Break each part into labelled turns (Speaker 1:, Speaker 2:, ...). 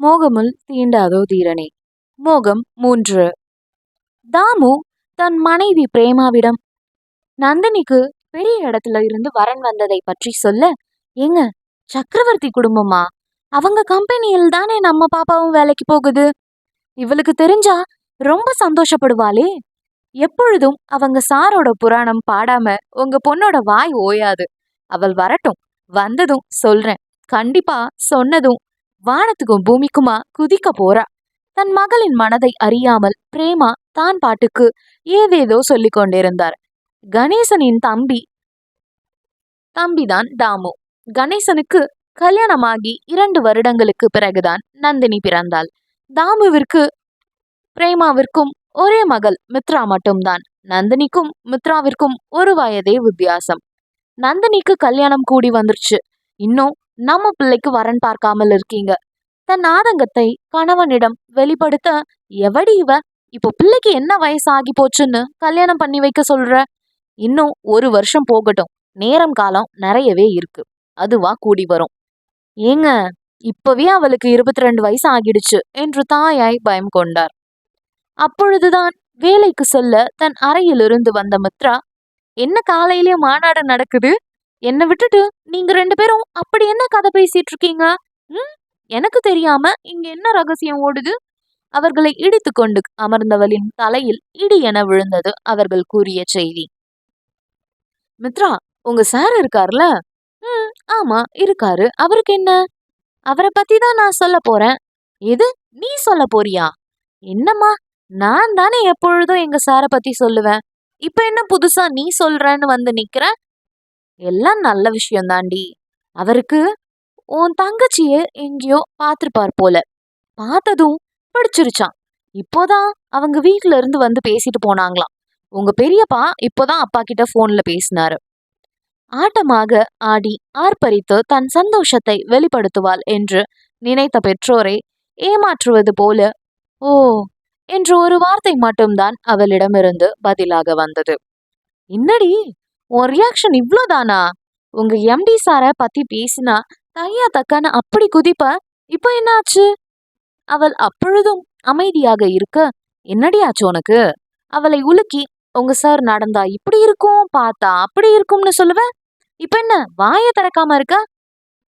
Speaker 1: மோகமுள் தீண்டாதோ தீரனே. மோகம் மூன்று. தாமு தன் மனைவி பிரேமாவிடம் நந்தினிக்கு பெரிய இடத்துல இருந்து வரன் வந்ததை பற்றி சொல்ல ஏங்க சக்கரவர்த்தி குடும்பமா? அவங்க கம்பெனியில் தானே நம்ம பாப்பாவும் வேலைக்கு போகுது? இவளுக்கு தெரிஞ்சா ரொம்ப சந்தோஷப்படுவாளே. எப்பொழுதும் அவங்க சாரோட புராணம் பாடாம உங்க பொண்ணோட வாய் ஓயாது. அவள் வரட்டும் வந்ததும் சொல்றேன். கண்டிப்பா சொன்னதும் வானத்துக்கும் பூமிக்குமா குதிக்க போறா. தன் மகளின் மனதை அறியாமல் பிரேமா தான் பாட்டுக்கு ஏதேதோ சொல்லிக் கொண்டிருந்தார். கணேசனின் தம்பி தம்பிதான் தாமு கணேசனுக்கு கல்யாணமாகி இரண்டு வருடங்களுக்கு பிறகுதான் நந்தினி பிறந்தாள். தாமுவிற்கு பிரேமாவிற்கும் ஒரே மகள் மித்ரா மட்டும்தான். நந்தினிக்கும் மித்ராவிற்கும் ஒரு வயதே வித்தியாசம். நந்தினிக்கு கல்யாணம் கூடி வந்துருச்சு. இன்னும் நம்ம பிள்ளைக்கு வரன் பார்க்காமல் இருக்கீங்க. தன் ஆதங்கத்தை கணவனிடம் வெளிப்படுத்த எவடி இவ? இப்போ பிள்ளைக்கு என்ன வயசு ஆகி போச்சுன்னு கல்யாணம் பண்ணி வைக்க சொல்ற? இன்னும் ஒரு வருஷம் போகட்டும். நேரம் காலம் நிறையவே இருக்கு. அதுவா கூடி வரும். ஏங்க இப்பவே அவளுக்கு இருபத்தி ரெண்டு வயசு ஆகிடுச்சு என்று தாயாய் பயம் கொண்டார். அப்பொழுதுதான் வேலைக்கு செல்ல தன் அறையிலிருந்து வந்த மித்ரா என்ன காலையிலேயே மாநாடு நடக்குது? என்னை விட்டுட்டு நீங்க ரெண்டு பேரும் அப்படி என்ன கதை பேசிட்டு இருக்கீங்க? ம்? எனக்கு தெரியாம இங்க என்ன ரகசியம் ஓடுது? அவர்களை இடித்து கொண்டு அமர்ந்தவளின் தலையில் இடி என விழுந்தது அவர்கள் கூறிய செய்தி. மித்ரா உங்க சார் இருக்கார்ல? ம் ஆமா இருக்காரு. அவருக்கு என்ன? அவரை பத்தி தான் நான் சொல்ல போறேன். எது? நீ சொல்ல போறியா? என்னம்மா நான் தானே எப்பொழுதும் எங்க சாரை பத்தி சொல்லுவேன். இப்ப என்ன புதுசா நீ சொல்றன்னு வந்து நிக்கிற? எல்லாம் நல்ல விஷயம் தாண்டி அவருக்கு உன் தங்கச்சிய எங்கேயோ பார்த்துருப்பார் போல. பார்த்ததும் பிடிச்சிருச்சான் இப்போதான் அவங்க வீட்டில இருந்து வந்து பேசிட்டு போனாங்களாம். உங்க பெரியப்பா இப்போதான் அப்பா கிட்ட போன்ல பேசினாரு. ஆட்டமாக ஆடி ஆர்ப்பரித்து தன் சந்தோஷத்தை வெளிப்படுத்துவாள் என்று நினைத்த பெற்றோரை ஏமாற்றுவது போல ஓ என்ற ஒரு வார்த்தை மட்டும்தான் அவளிடமிருந்து பதிலாக வந்தது. என்னடி உன் ரியாக்ஷன் இவ்வளோதானா உங்க எம்டி சாரை பத்தி பேசினா தையா தக்கான அப்படி குதிப்ப. இப்போ என்னாச்சு? அவள் அப்பொழுதும் அமைதியாக இருக்க என்னடி ஆச்சு உனக்கு? அவளை உலுக்கி உங்க சார் நடந்தா இப்படி இருக்கும் பார்த்தா அப்படி இருக்கும்னு சொல்லுவ? இப்ப என்ன வாயை திறக்காம இருக்க?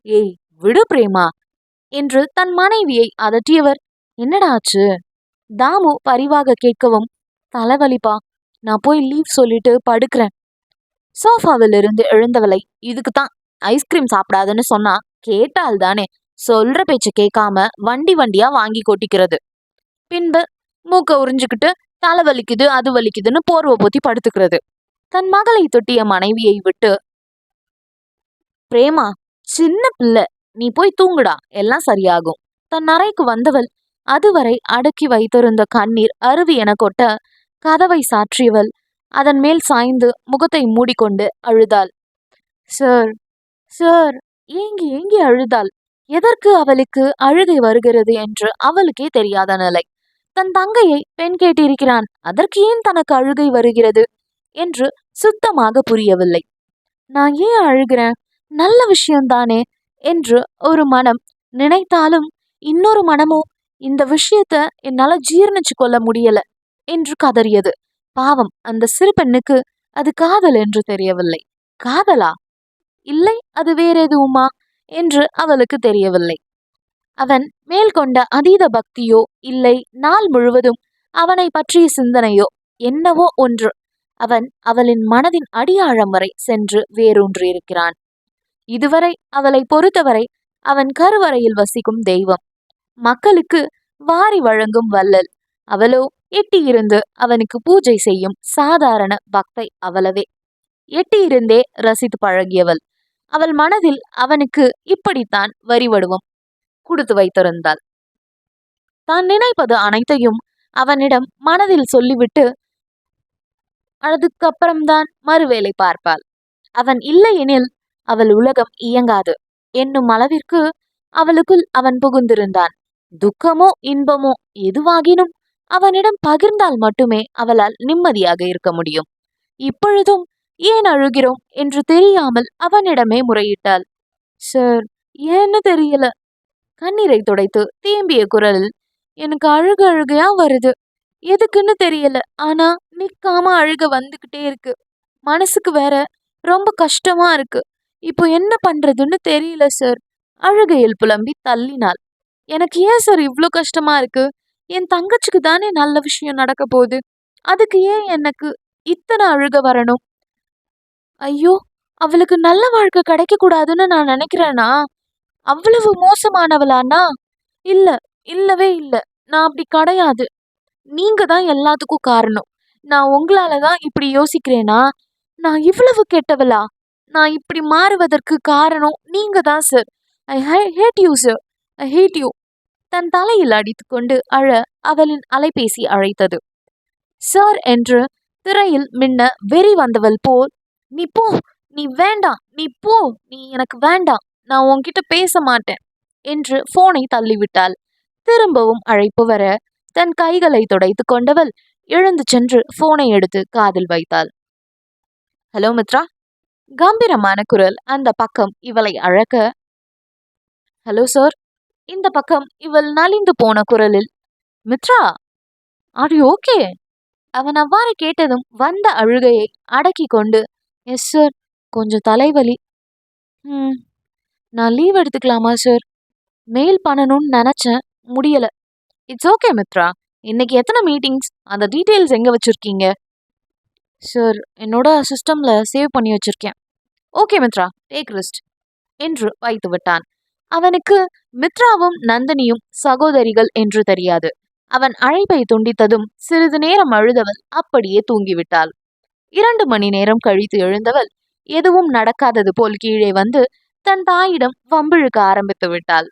Speaker 1: ஏய் விடு பிரேமா என்று தன் மனைவியை அதட்டியவர். என்னடா ஆச்சு? தாமு பரிவாக கேட்கவும் தலைவலிப்பா நான் போய் லீவ் சொல்லிட்டு படுக்கிறேன். சோஃபாவிலிருந்து எழுந்தவளை இதுக்கு தான் ஐஸ்கிரீம் சாப்பிடாதுன்னு சொன்னா கேட்டால் தானே சொல்ற பேச்சை கேட்காம வண்டி வண்டியா வாங்கி கொட்டிக்கிறது. பின்பு மூக்க உறிஞ்சுக்கிட்டு தலை வலிக்குது அது வலிக்குதுன்னு போர்வை போத்தி படுத்துக்கிறது. தன் மகளை தொட்டிய மனைவியை விட்டு பிரேமா சின்ன பிள்ளை நீ போய் தூங்குடா எல்லாம் சரியாகும். தன் அறைக்கு வந்தவள் அதுவரை அடக்கி வைத்திருந்த கண்ணீர் அருவி என கொட்ட கதவை சாற்றியவள் அதன் மேல் சாய்ந்து முகத்தை மூடிக்கொண்டு அழுதாள். சார் சார் ஏங்கி ஏங்கி அழுதாள். எதற்கு அவளுக்கு அழுகை வருகிறது என்று அவளுக்கே தெரியாத நிலை. தன் தங்கையை பெண் கேட்டிருக்கிறான். அதற்கு ஏன் தனக்கு அழுகை வருகிறது? என்று சுத்தமாக புரியவில்லை. நான் ஏன் அழுகிறேன்? நல்ல விஷயம்தானே? என்று ஒரு மனம் நினைத்தாலும் இன்னொரு மனமோ இந்த விஷயத்த என்னால ஜீர்ணிச்சு கொள்ள முடியல என்று கதறியது. பாவம் அந்த சிறு பெண்ணுக்கு அது காதல் என்று தெரியவில்லை. காதலா? இல்லை அது வேற எதுவுமா? என்று அவளுக்கு தெரியவில்லை. அவன் மேல் கொண்ட அதீத பக்தியோ இல்லை நாள் முழுவதும் அவனை பற்றிய சிந்தனையோ என்னவோ ஒன்று. அவன் அவளின் மனதின் அடியாழம் வரை சென்று வேரூன்றியிருக்கிறான். இதுவரை அவளை பொறுத்தவரை அவன் கருவறையில் வசிக்கும் தெய்வம். மக்களுக்கு வாரி வழங்கும் வள்ளல். அவளோ எட்டியிருந்து அவனுக்கு பூஜை செய்யும் சாதாரண பக்தை அவளவே. எட்டியிருந்தே ரசித்து பழகியவள். அவள் மனதில் அவனுக்கு இப்படித்தான் வரிவடுவம் கொடுத்து வைத்திருந்தாள். தான் நினைப்பது அனைத்தையும் அவனிடம் மனதில் சொல்லிவிட்டு அதுக்கப்புறம்தான் மறுவேளை பார்ப்பாள். அவன் இல்லையெனில் அவள் உலகம் இயங்காது. என்னும் அளவிற்கு அவளுக்குள் அவன் புகுந்திருந்தான். துக்கமோ இன்பமோ எதுவாகினும் அவனிடம் பகிர்ந்தால் மட்டுமே அவளால் நிம்மதியாக இருக்க முடியும். இப்பொழுதும் ஏன் அழுகிறோம்? என்று தெரியாமல் அவனிடமே முறையிட்டாள். சார் ஏன்னு தெரியல. கண்ணீரை துடைத்து தேம்பிய குரலில் எனக்கு அழுக அழுகையா வருது. எதுக்குன்னு தெரியல. ஆனா நிக்காம அழுக வந்துகிட்டே இருக்கு. மனசுக்கு வேற ரொம்ப கஷ்டமா இருக்கு. இப்போ என்ன பண்றதுன்னு தெரியல சார் அழுகையில் புலம்பி தள்ளினாள். எனக்கு ஏன் சார் இவ்வளோ கஷ்டமா இருக்கு? என் தங்கச்சிக்கு தானே நல்ல விஷயம் நடக்க போகுது. அதுக்கு ஏன் எனக்கு இத்தனை அழுக வரணும்? ஐயோ அவளுக்கு நல்ல வாழ்க்கை கிடைக்க கூடாதுன்னு நான் நினைக்கிறேனா? அவ்வளவு மோசமானவளானா? இல்ல இல்லவே இல்ல. நான் அப்படி கிடையாது. நீங்க தான் எல்லாத்துக்கும் காரணம். நான் உங்களால தான் இப்படி யோசிக்கிறேனா? நான் இவ்வளவு கெட்டவளா? நான் இப்படி மாறுவதற்கு காரணம் நீங்க தான் sir I hate you sir I hate you தன் தலையில் அடித்துக்கொண்டு அழ அவளின் அலைபேசி அழைத்தது. சார் என்று திரையில் மின்ன வெறி வந்தவள் போல் நீ போ நீ வேண்டாம் நீ போ நீ எனக்கு வேண்டாம் நான் உன்கிட்ட பேச மாட்டேன் என்று போனை தள்ளிவிட்டாள். திரும்பவும் அழைப்பு வர தன் கைகளை துடைத்து கொண்டவள் எழுந்து சென்று போனை எடுத்து காதில் வைத்தாள். ஹலோ மித்ரா? கம்பீரமான குரல். அந்த பக்கம் இவளை அழக்க. Hello sir. இந்த பக்கம் இவள் நலிந்து போன குரலில் மித்ரா ஆர் யூ ஓகே அவன் அவ்வாறு கேட்டதும் வந்த அழுகையை அடக்கி கொண்டு எஸ் சார் கொஞ்சம் தலைவலி. ம் நான் லீவ் எடுத்துக்கலாமா சார் மெயில் பண்ணணும்னு நினச்சேன் முடியலை. It's okay Mitra. இன்னைக்கு எத்தனை மீட்டிங்ஸ் அந்த டீட்டெயில்ஸ் எங்கே வச்சுருக்கீங்க? சார் என்னோட சிஸ்டமில் சேவ் பண்ணி வச்சுருக்கேன். ஓகே மித்ரா டேக் ரெஸ்ட் என்று வைத்து விட்டான். அவனுக்கு மித்ராவும் நந்தினியும் சகோதரிகள் என்று தெரியாது. அவன் அழைப்பை துண்டித்ததும் சிறிது நேரம் அழுதவள் அப்படியே தூங்கிவிட்டாள். இரண்டு மணி நேரம் கழித்து எழுந்தவள் எதுவும் நடக்காதது போல் கீழே வந்து தன் தாயிடம் வம்பிழுக்க ஆரம்பித்து விட்டாள்.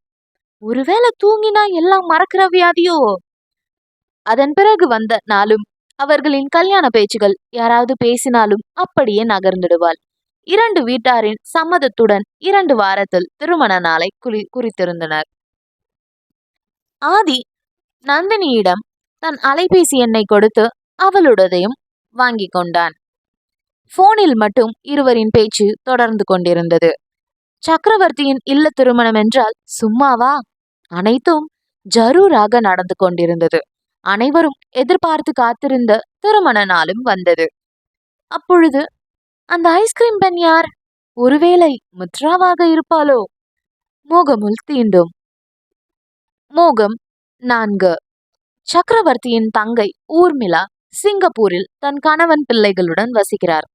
Speaker 1: ஒருவேளை தூங்கினா எல்லாம் மறக்கிற வியாதியோ? அதன் பிறகு வந்த நாளும் அவர்களின் கல்யாண பேச்சுகள் யாராவது பேசினாலும் அப்படியே நகர்ந்துடுவாள். இரண்டு வீட்டாரின் சம்மதத்துடன் இரண்டு வாரத்தில் திருமண நாளை குறி குறித்திருந்தனர். ஆதி நந்தினியிடம் தன் அலைபேசி எண்ணை கொடுத்து அவளுடையதையும் வாங்கி கொண்டான். போனில் மட்டும் இருவரின் பேச்சு தொடர்ந்து கொண்டிருந்தது. சக்கரவர்த்தியின் இல்ல திருமணம் என்றால் சும்மாவா? அனைத்தும் ஜரூராக நடந்து கொண்டிருந்தது. அனைவரும் எதிர்பார்த்து காத்திருந்த திருமண நாளும் வந்தது. அப்பொழுது அந்த ஐஸ்கிரீம் பெண் யார்? ஒருவேளை முத்ராவாக இருப்பாளோ? மோகமுல் தீண்டும். மோகம் நான்கு. சக்கரவர்த்தியின் தங்கை ஊர்மிளா சிங்கப்பூரில் தன் கணவன் பிள்ளைகளுடன் வசிக்கிறார்.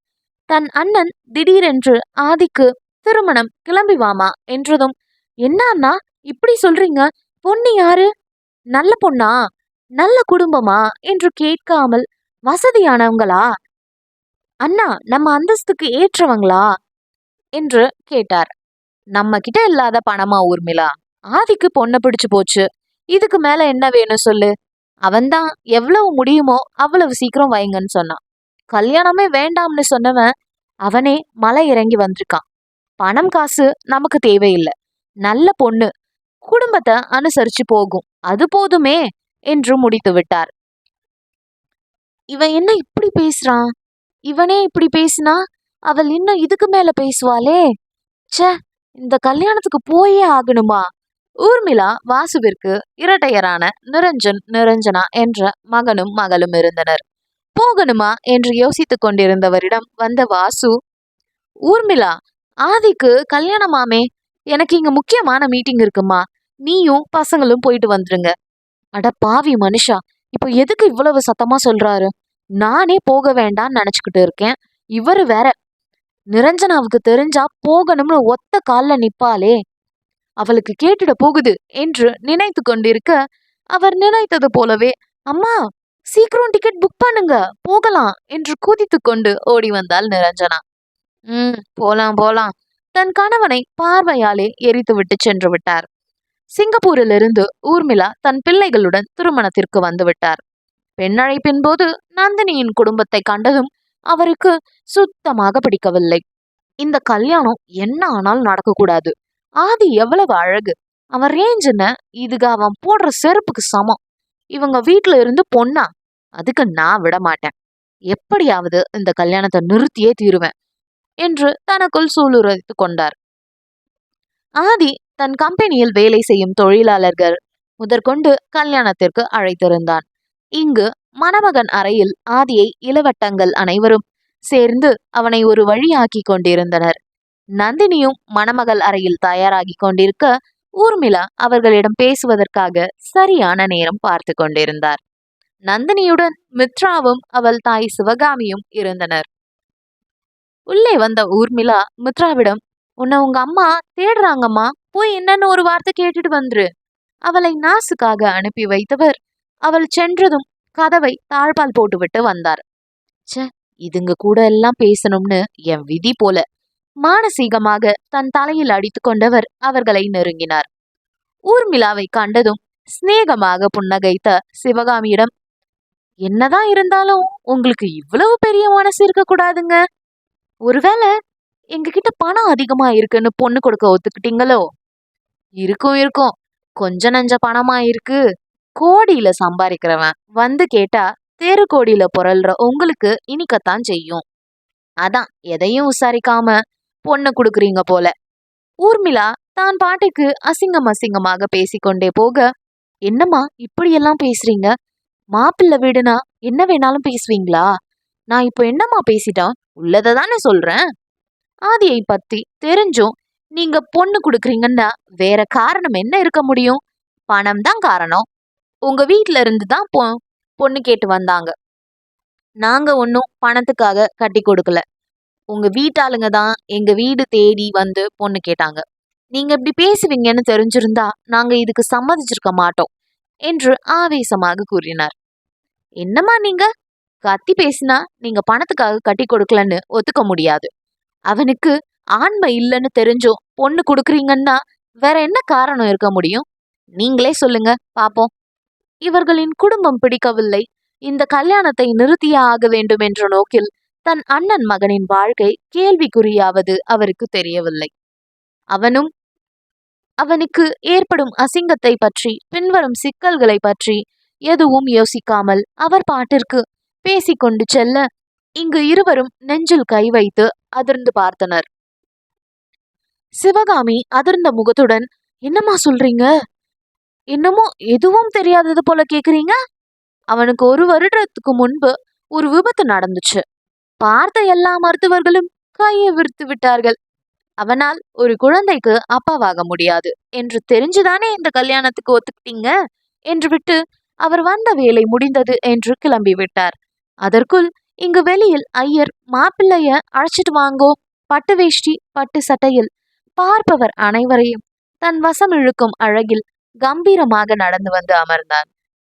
Speaker 1: தன் அண்ணன் திடீரென்று ஆதிக்கு திருமணம் கிளம்பி வாமா என்றதும் என்னன்னா இப்படி சொல்றீங்க? பொண்ணு யாரு? நல்ல பொண்ணா? நல்ல குடும்பமா? என்று கேட்காமல் வசதியானவங்களா? அண்ணா நம்ம அந்தஸ்துக்கு ஏற்றவங்களா? என்று கேட்டார். நம்ம கிட்ட இல்லாத பணமா ஊர்மிளா? ஆதிக்கு பொண்ணை பிடிச்சு போச்சு. இதுக்கு மேல என்ன வேணும் சொல்லு? அவன்தான் எவ்வளவு முடியுமோ அவ்வளவு சீக்கிரம் வைங்கன்னு சொன்னான். கல்யாணமே வேண்டாம்னு சொன்னவன் அவனே மலை இறங்கி வந்திருக்கான். பணம் காசு நமக்கு தேவையில்லை. நல்ல பொண்ணு. குடும்பத்தை அனுசரிச்சு போகும். அது போதுமே என்று முடித்து விட்டார் இவன் என்ன இப்படி பேசுறான்? இவனே இப்படி பேசினா? அவள் இன்னும் இதுக்கு மேல பேசுவாளே. ச்சே இந்த கல்யாணத்துக்கு போயே ஆகணுமா? ஊர்மிளா வாசுவிற்கு இரட்டையரான நிரஞ்சன் நிரஞ்சனா என்ற மகனும் மகளும் இருந்தனர். போகணுமா என்று யோசித்துக் கொண்டிருந்தவரிடம் வந்த வாசு ஊர்மிளா ஆதிக்கு கல்யாணமாமே. எனக்கு இங்க முக்கியமான மீட்டிங் இருக்குமா. நீயும் பசங்களும் போயிட்டு வந்துருங்க. அட பாவி மனுஷா இப்போ எதுக்கு இவ்வளவு சத்தமா சொல்றாரு? நானே போக வேண்டாம்னு நினச்சிக்கிட்டு இருக்கேன். இவரு வேற நிரஞ்சனாவுக்கு தெரிஞ்சா போகணும்னு ஒத்த கால்ல நிப்பாளே. அவளுக்கு கேட்டுட போகுது என்று நினைத்து கொண்டிருக்க அவர் நினைத்தது போலவே அம்மா சீக்கிரம் டிக்கெட் புக் பண்ணுங்க போகலாம் என்று குதித்து கொண்டு ஓடி வந்தாள் நிரஞ்சனா. ம் போலாம் போலாம் தன் கணவனை பார்வையாலே எரித்து விட்டு சென்று விட்டார். சிங்கப்பூரிலிருந்து ஊர்மிளா தன் பிள்ளைகளுடன் திருமணத்திற்கு வந்து விட்டார். பெண்ணழைப்பின் போது நந்தினியின் குடும்பத்தை கண்டதும் அவருக்கு சுத்தமாக பிடிக்கவில்லை. இந்த கல்யாணம் என்ன ஆனாலும் நடக்கக்கூடாது. ஆதி எவ்வளவு அழகு. அவன் ரேஞ்சுன்னு இதுக்கு அவன் போடுற செருப்புக்கு சமம். இவங்க வீட்டுல இருந்து பொண்ணா? அதுக்கு நான் விட மாட்டேன். எப்படியாவது இந்த கல்யாணத்தை நிறுத்தியே தீருவேன் என்று தனக்குள் சூளுரைத்து கொண்டார். ஆதி தன் கம்பெனியில் வேலை செய்யும் தொழிலாளர்கள் முதற்கொண்டு கல்யாணத்திற்கு அழைத்திருந்தான். இங்கு மணமகன் அறையில் ஆதியை இளவட்டங்கள் அனைவரும் சேர்ந்து அவனை ஒரு வழியாக்கி கொண்டிருந்தனர். நந்தினியும் மணமகள் அறையில் தயாராகி கொண்டிருக்க ஊர்மிளா அவர்களிடம் பேசுவதற்காக சரியான நேரம் பார்த்து கொண்டிருந்தார். நந்தினியுடன் மித்ராவும் அவள் தாய் சிவகாமியும் இருந்தனர். உள்ளே வந்த ஊர்மிளா மித்ராவிடம் உன்னை உங்க அம்மா தேடுறாங்கம்மா போய் என்னன்னு ஒரு வார்த்தை கேட்டுட்டு வந்துரு. அவளை நாசுக்காக அனுப்பி வைத்தவர் அவள் சென்றதும் கதவை தாழ்பால் போட்டுவிட்டு வந்தார். ச்சே இதுங்க கூட எல்லாம் பேசணும்னு என் விதி போல. மானசீகமாக தன் தலையில் அடித்து கொண்டவர் அவர்களை நெருங்கினார். ஊர்மிளாவை கண்டதும் சிநேகமாக புன்னகைத்த சிவகாமியிடம் என்னதான் இருந்தாலும் உங்களுக்கு இவ்வளவு பெரிய மனசு இருக்க கூடாதுங்க. ஒருவேளை எங்ககிட்ட பணம் அதிகமா இருக்குன்னு பொண்ணு கொடுக்க ஒத்துக்கிட்டீங்களோ? இருக்கும் இருக்கும். கொஞ்ச நஞ்ச பணமா இருக்கு. கோடியில சம்பாதிக்கிறவன் வந்து கேட்டா தெரு கோடியில புரள்ற உங்களுக்கு இனிக்கத்தான் செய்யும். அதான் எதையும் விசாரிக்காம பொண்ணு கொடுக்குறீங்க போல. ஊர்மிளா தான் பாட்டுக்கு அசிங்கம் அசிங்கமாக பேசிக்கொண்டே போக என்னம்மா இப்படியெல்லாம் பேசுறீங்க? மாப்பிள்ளை வீடுனா என்ன வேணாலும் பேசுவீங்களா? நான் இப்போ என்னம்மா பேசிட்டேன் உள்ளதை தானே சொல்றேன். ஆதியை பத்தி தெரிஞ்சும் நீங்க பொண்ணு கொடுக்குறீங்கன்னா வேற காரணம் என்ன இருக்க முடியும்? பணம் தான் காரணம். உங்க வீட்ல இருந்து தான் பொ பொண்ணு கேட்டு வந்தாங்க. நாங்க ஒன்றும் பணத்துக்காக கட்டி கொடுக்கல. உங்க வீட்டாளுங்க தான் எங்க வீடு தேடி வந்து பொண்ணு கேட்டாங்க. நீங்க இப்படி பேசுவீங்கன்னு தெரிஞ்சிருந்தா நாங்க இதுக்கு சம்மதிச்சிருக்க மாட்டோம் என்று ஆவேசமாக கூறினார். என்னம்மா நீங்க? கத்தி பேசினா நீங்க பணத்துக்காக கட்டி கொடுக்கலன்னு ஒத்துக்க முடியாது. அவனுக்கு ஆண்மை இல்லைன்னு தெரிஞ்சும் பொண்ணு கொடுக்குறீங்கன்னா வேற என்ன காரணம் இருக்க முடியும்? நீங்களே சொல்லுங்க பாப்போம். இவர்களின் குடும்பம் பிடிக்கவில்லை. இந்த கல்யாணத்தை நிறுத்தியே ஆக வேண்டும் என்ற நோக்கில் தன் அண்ணன் மகனின் வாழ்க்கை கேள்விக்குறியாவது அவருக்கு தெரியவில்லை. அவனும் அவனுக்கு ஏற்படும் அசிங்கத்தை பற்றி பின்வரும் சிக்கல்களை பற்றி எதுவும் யோசிக்காமல் அவர் பாட்டிற்கு பேசிக்கொண்டு செல்ல இங்கு இருவரும் நெஞ்சில் கை வைத்து அதிர்ந்து பார்த்தனர். சிவகாமி அதிர்ந்த முகத்துடன் என்னம்மா சொல்றீங்க? இன்னமும் எதுவும் தெரியாதது போல கேக்குறீங்க? அவனுக்கு ஒரு வருடத்துக்கு முன்பு ஒரு விபத்து நடந்துச்சு. பார்த்த எல்லா மருத்துவர்களும் கையை விரித்து விட்டார்கள். அவனால் ஒரு குழந்தைக்கு அப்பாவாக முடியாது. என்று தெரிஞ்சுதானே இந்த கல்யாணத்துக்கு ஒத்துக்கிட்டீங்க? என்று விட்டு அவர் வந்த வேலை முடிந்தது என்று கிளம்பி விட்டார். அதற்குள் இங்கு வெளியில் ஐயர் மாப்பிள்ளைய அழைச்சிட்டு வாங்கோ பட்டு வேஷ்டி பட்டு சட்டையில் பார்ப்பவர் அனைவரையும் தன் வசம் இழுக்கும் அழகில் கம்பீரமாக நடந்து வந்து அமர்ந்தான்.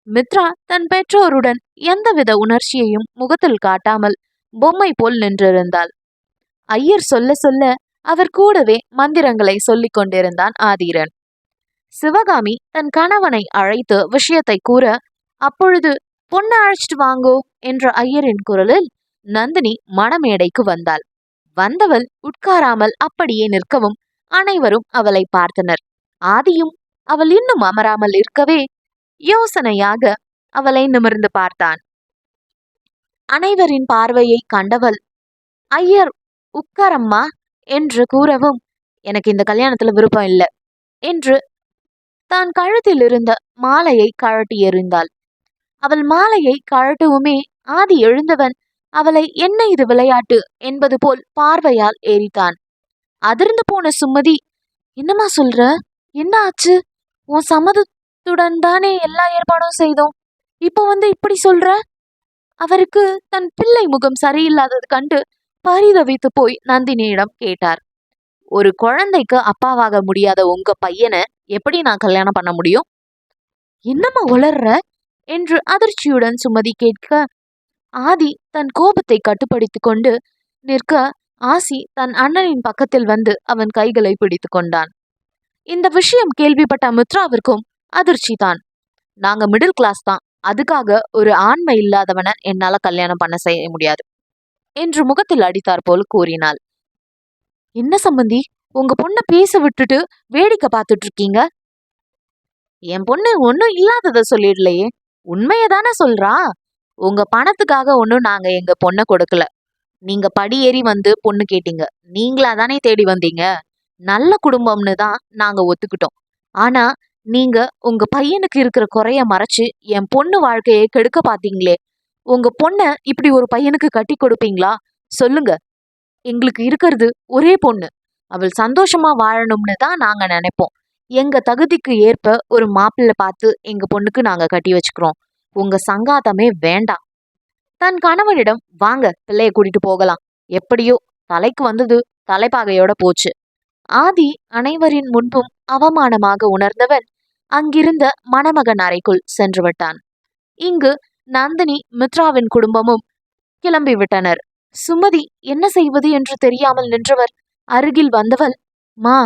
Speaker 1: மித்ரா தன் பெற்றோருடன் எந்தவித உணர்ச்சியையும் முகத்தில் காட்டாமல் பொம்மை போல் நின்றிருந்தாள். ஐயர் சொல்ல சொல்ல அவர் கூடவே மந்திரங்களை சொல்லிக் கொண்டிருந்தான் ஆதீரன். சிவகாமி தன் கணவனை அழைத்து விஷயத்தை கூற அப்பொழுது பொண்ணை அழைச்சிட்டு வாங்கோ என்ற ஐயரின் குரலில் நந்தினி மணமேடைக்கு வந்தாள். வந்தவள் உட்காராமல் அப்படியே நிற்கவும் அனைவரும் அவளை பார்த்தனர். ஆதியும் அவள் இன்னும் அமராமல் இருக்கவே யோசனையாக அவளை நிமிர்ந்து பார்த்தான். அனைவரின் பார்வையை கண்டவள் ஐயர் உட்காரம்மா என்று கூறவும் எனக்கு இந்த கல்யாணத்துல விருப்பம் இல்லை என்று தான் கழுத்தில் இருந்த மாலையை கழட்டி எறிந்தாள். அவள் மாலையை கழட்டவுமே ஆதி எழுந்தவன் அவளை என்ன இது விளையாட்டு என்பது போல் பார்வையால் ஏறித்தான் அதிர்ந்து போன சுமதி என்னம்மா சொல்ற? என்ன ஆச்சு? உன் சம்மதத்துடன் தானே எல்லா ஏற்பாடும் செய்தோம். இப்போ வந்து இப்படி சொல்ற? அவருக்கு தன் பிள்ளை முகம் சரியில்லாதது கண்டு பரிதவித்து போய் நந்தினியிடம் கேட்டார். ஒரு குழந்தைக்கு அப்பாவாக முடியாத உங்க பையனை எப்படி நான் கல்யாணம் பண்ண முடியும்? என்னம்மா உளர்ற? என்று அதிர்ச்சியுடன் சுமதி கேட்க ஆதி தன் கோபத்தை கட்டுப்படுத்தி கொண்டு நிற்க ஆசி தன் அண்ணனின் பக்கத்தில் வந்து அவன் கைகளை பிடித்து கொண்டான். இந்த விஷயம் கேள்விப்பட்ட மித்ராவிற்கும் அதிர்ச்சி தான் நாங்க மிடில் கிளாஸ் தான். அதுக்காக ஒரு ஆண்மை இல்லாதவனை என்னால கல்யாணம் பண்ண செய்ய முடியாது. என்று முகத்தில் அடித்தார் போல் கூறினாள். என்ன சம்பந்தி? உங்க பொண்ணை பேச விட்டுட்டு வேடிக்கை பார்த்துட்டு இருக்கீங்க? என் பொண்ணு ஒன்னும் இல்லாதத சொல்லிடலையே. உண்மையை தானே சொல்றா? உங்க பணத்துக்காக ஒன்றும் நாங்க எங்க பொண்ணை கொடுக்கல. நீங்க படியேறி வந்து பொண்ணு கேட்டீங்க. நீங்களா தானே தேடி வந்தீங்க? நல்ல குடும்பம்னு தான் நாங்க ஒத்துக்கிட்டோம். ஆனா நீங்க உங்க பையனுக்கு இருக்கிற குறைய மறைச்சு என் பொண்ணு வாழ்க்கையை கெடுக்க பாத்தீங்களே உங்க பொண்ணை இப்படி ஒரு பையனுக்கு கட்டி கொடுப்பீங்களா? சொல்லுங்க. எங்களுக்கு இருக்கிறது ஒரே பொண்ணு. அவள் சந்தோஷமா வாழணும்னு தான் நாங்க நினைப்போம். எங்க தகுதிக்கு ஏற்ப ஒரு மாப்பிள்ளை பார்த்து எங்க பொண்ணுக்கு நாங்க கட்டி வச்சுக்கிறோம். உங்க சங்காத்தமே வேண்டாம். தன் கணவனிடம் வாங்க பிள்ளைய கூட்டிட்டு போகலாம். எப்படியோ தலைக்கு வந்தது தலைப்பாகையோட போச்சு. ஆதி அனைவரின் முன்பும் அவமானமாக உணர்ந்தவன் அங்கிருந்த மணமகன் அறைக்குள் சென்று விட்டான். இங்கு நந்தினி மித்ராவின் குடும்பமும் கிளம்பி விட்டனர். சுமதி என்ன செய்வது என்று தெரியாமல் நின்றவர் அருகில் வந்தவள்? மா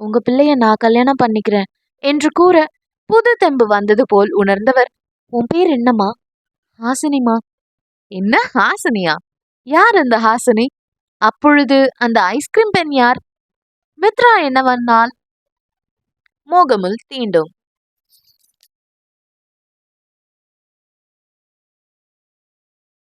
Speaker 1: உங்க பிள்ளைய நான் கல்யாணம் பண்ணிக்கிறேன் என்று கூற புது தெம்பு வந்தது போல் உணர்ந்தவர் உன் பேர் என்னம்மா? ஹாசினிமா என்ன? ஹாசினியா? யார் அந்த ஹாசினி? அப்பொழுது அந்த ஐஸ்கிரீம் பெண் யார்? மித்ரா என்னவென்னால் மோகமுல் தீண்டும்.